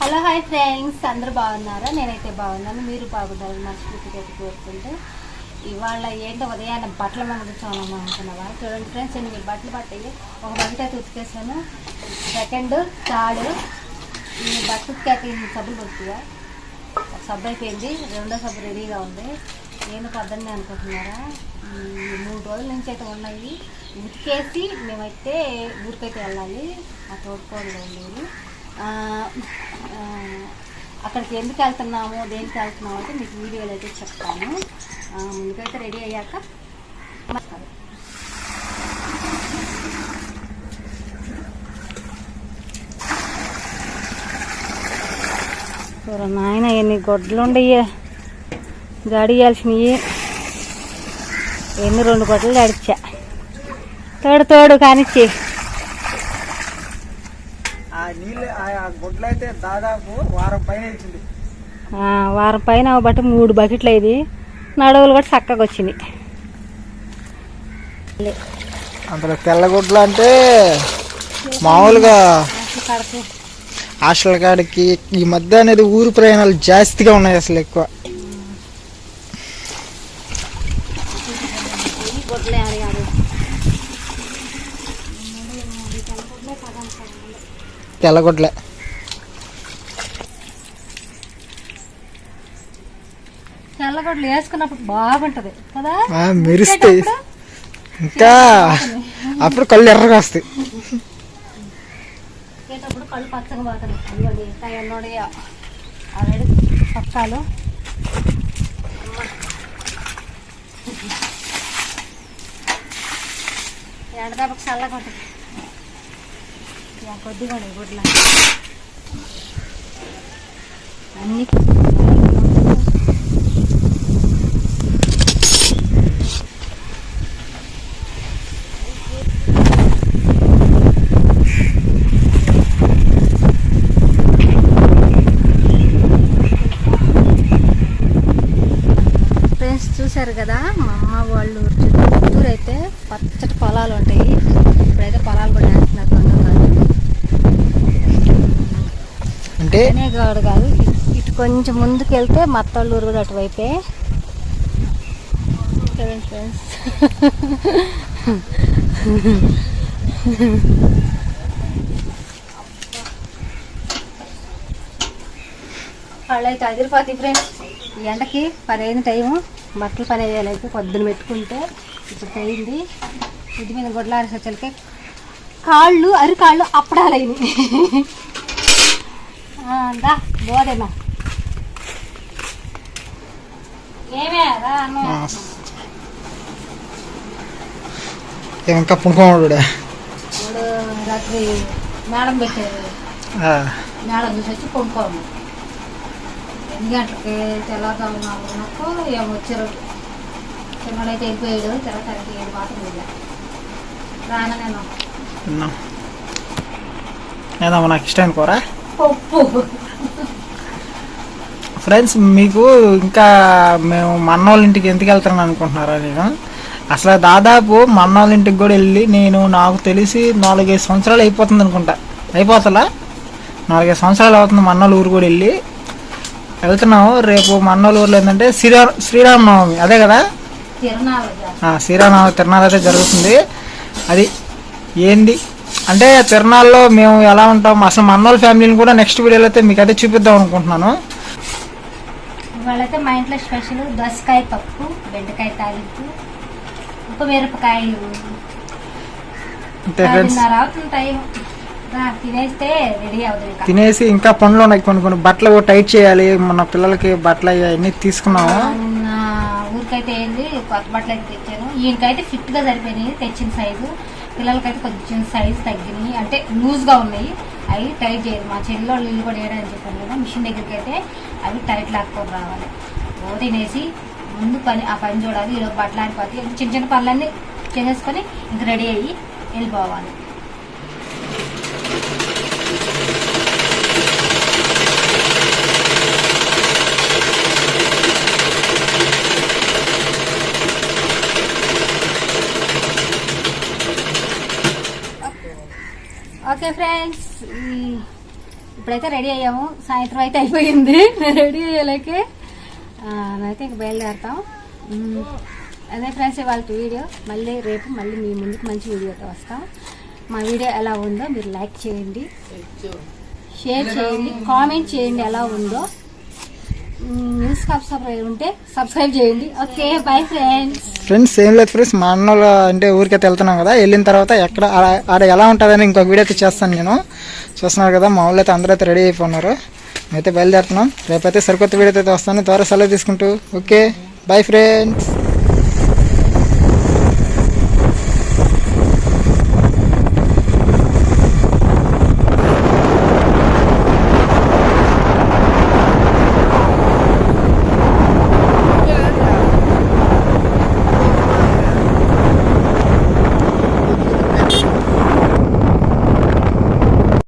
Hello hi friends. అందరు బాగున్నారా? నేనైతే బాగున్నాను. మీరు బాగున్నారు మనస్ఫూర్తిగా కోరుకుంటే ఇవాళ ఏంటో ఉదయాన్నే బట్టల మీద కూర్చోవాలమ్మా అనుకున్నావా? చూడండి ఫ్రెండ్స్ నేను మీరు బట్టలు పట్టాయి. ఒక బట్ట అయితే ఉతికేసాను. సెకండ్ థర్డ్ ఈ బట్టలు ఉతికాక సబ్బులు పడుతుందా ఒక సబ్బు అయిపోయింది. రెండో సబ్బు రెడీగా ఉంది. నేను పొద్దున్నే అనుకుంటున్నారా? మూడు రోజుల నుంచి అయితే ఉన్నాయి. ఉతికేసి మేమైతే ఊరికైతే వెళ్ళాలి. ఆ, ఆ, అక్కడికి ఎందుకు వెళ్తున్నాము దేనికి వెళ్తున్నాము అంటే మీకు వీడియోలు అయితే చెప్తాను. ముందుకైతే రెడీ అయ్యాక నాయన ఎన్ని గొడ్లు ఉండయి. గడియాల్సినవి ఎన్ని రెండు గొడ్లు గడిచా తోడు తోడు కానిచ్చి దాదాపు వారం పైన వారం పైన బట్టి మూడు బకెట్లు అయింది నడువులు కూడా చక్కగా వచ్చినాయి అందులో తెల్ల గుడ్లు అంటే మామూలుగా హాస్టల్ కాడికి ఈ మధ్య అనేది ఊరు ప్రయాణాలు జాస్తిగా ఉన్నాయి అసలు ఎక్కువ. గొడ్లే అడిగాడు తెల్ల గుడ్లే తెల్లగొడ్లు వేసుకున్నప్పుడు బాగుంటది. కదా? మెరుస్తాయి ఇంకా అప్పుడు కళ్ళు ఎర్రగా వస్తాయి. కళ్ళు పచ్చగా పోతున్నాయి అయ్యోడి ఇంకా ఎన్నోడి ఆల్రెడీ పక్కాలు. ఎండదాపకు చల్లగా ఉంటుంది కొద్దిగా ఉన్నాయి గుడ్ల అన్నీ ఫ్రెండ్స్ చూశారు కదా మా అమ్మ వాళ్ళు ఊరు చుట్టూరు అయితే పచ్చటి పొలాలు ఉంటాయి. ఇప్పుడైతే పొలాలు కూడా వేస్తున్నారు కాదు అంటే? అనేగాడు కాదు ఇటు- కొంచెం ముందుకు వెళ్తే మత్తళ్ళూరు కూడా అటువైపే. ఫ్రెండ్స్. వాళ్ళు అయితే అదిరిపోతాయి ఫ్రెండ్స్ ఎండకి అయిన టైము. బట్టలు పని అయ్యాలైతే పొద్దున పెట్టుకుంటే ఇప్పుడు అయింది ఇది మీద గొడ్లారేసరికి కాళ్ళు అరికాళ్ళు అప్పడాలైనవి దా బోదేమా ఏమే రా ఇంకా పుణుకోడు రాత్రి మేడం పెట్టారు. మేడం చూసి వచ్చి కొనుక్కోము ఏమో వచ్చారు. చిన్నడైతే వెళ్ళిపోయాడు ఏడు మాత్రం వెళ్ళా రాన నేను ఏదమ్మా నాకు ఇష్టమైన కూర? పప్పు. ఫ్రెండ్స్ మీకు ఇంకా మేము మన్నోళ్ళ ఇంటికి ఎందుకు వెళ్తున్నాను అనుకుంటున్నారా నేను? అసలు దాదాపు మన్నోళ్ళ ఇంటికి కూడా వెళ్ళి నేను నాకు తెలిసి నాలుగైదు సంవత్సరాలు అయిపోతుంది అనుకుంటా. అయిపోతలా నాలుగైదు సంవత్సరాలు అవుతుంది మన్నోళ్ళ ఊరు కూడా వెళ్ళి. వెళ్తున్నాము. రేపు మన్నోళ్ళ ఊర్లో ఏంటంటే శ్రీరా శ్రీరామనవమి. అదే కదా? శ్రీరామనవమి తిరణాలు అయితే జరుగుతుంది. అది ఏంది? అంటే తిరణాల్లో మేము ఎలా ఉంటాం? అసలు మన్నోళ్ళ ఫ్యామిలీని కూడా నెక్స్ట్ వీడియోలో అయితే మీకు అయితే చూపిద్దాం అనుకుంటున్నాను. ఇవాళైతే మా ఇంట్లో స్పెషల్ దోసకాయ పప్పు బెండకాయ తాలింపు ఉప్పు మిరపకాయలు. అంతే తినేసి ఇంకా పనులు ఉన్నాయి. కొన్ని కొన్ని బట్టలు టైట్ చేయాలి. మన పిల్లలకి బట్టలు అవన్నీ తీసుకున్నాము. ఊరికైతే ఏంది కొత్త బట్టలు అయితే తెచ్చాను. ఈయనకైతే ఫిట్గా సరిపోయినాయి తెచ్చిన సైజు పిల్లలకైతే కొంచెం సైజు తగ్గినాయి. అంటే లూజ్గా ఉన్నాయి. అవి టైట్ చేయదు మా చెల్లిలో ఇల్లు కూడా వేయడానికి చెప్పాను కదా మిషన్ దగ్గరికి అయితే అవి టైట్ లాక్కొని రావాలి. ఓ తినేసి ముందు పని ఆ పని చూడాలి. ఈరోజు బట్టలు ఆడిపోతే చిన్న చిన్న పనులన్నీ చేసేసుకొని ఇంక రెడీ అయ్యి వెళ్ళిపోవాలి. Okay friends. ఇప్పుడైతే రెడీ అయ్యాము. సాయంత్రం అయితే అయిపోయింది. రెడీ అయ్యేలాకే అయితే ఇంక బయలుదేరుతాం. అదే ఫ్రెండ్స్ ఇవాళ వీడియో. మళ్ళీ రేపు మళ్ళీ మీ ముందుకు మంచి వీడియోతో వస్తాం. మా వీడియో ఎలా ఉందో మీరు లైక్ చేయండి. షేర్ చేయండి. కామెంట్ చేయండి ఎలా ఉందో. ఉంటే సబ్స్క్రైబ్ చేయండి. Okay bye friends. ఫ్రెండ్స్ ఏం లేదు ఫ్రెండ్స్ మా అన్నోళ్ళు అంటే ఊరికైతే వెళ్తున్నాం కదా వెళ్ళిన తర్వాత ఎక్కడ ఆడ- ఎలా ఉంటుందని ఇంకొక వీడియో అయితే చేస్తాను నేను. చూస్తున్నారు కదా మా ఊళ్ళో అయితే అందరూ అయితే రెడీ అయిపోయినారు. అయితే బయలుదేరుతున్నాం. రేపైతే సరికొత్త వీడియో అయితే వస్తాను. త్వరగా సెలవు తీసుకుంటూ. Okay bye friends.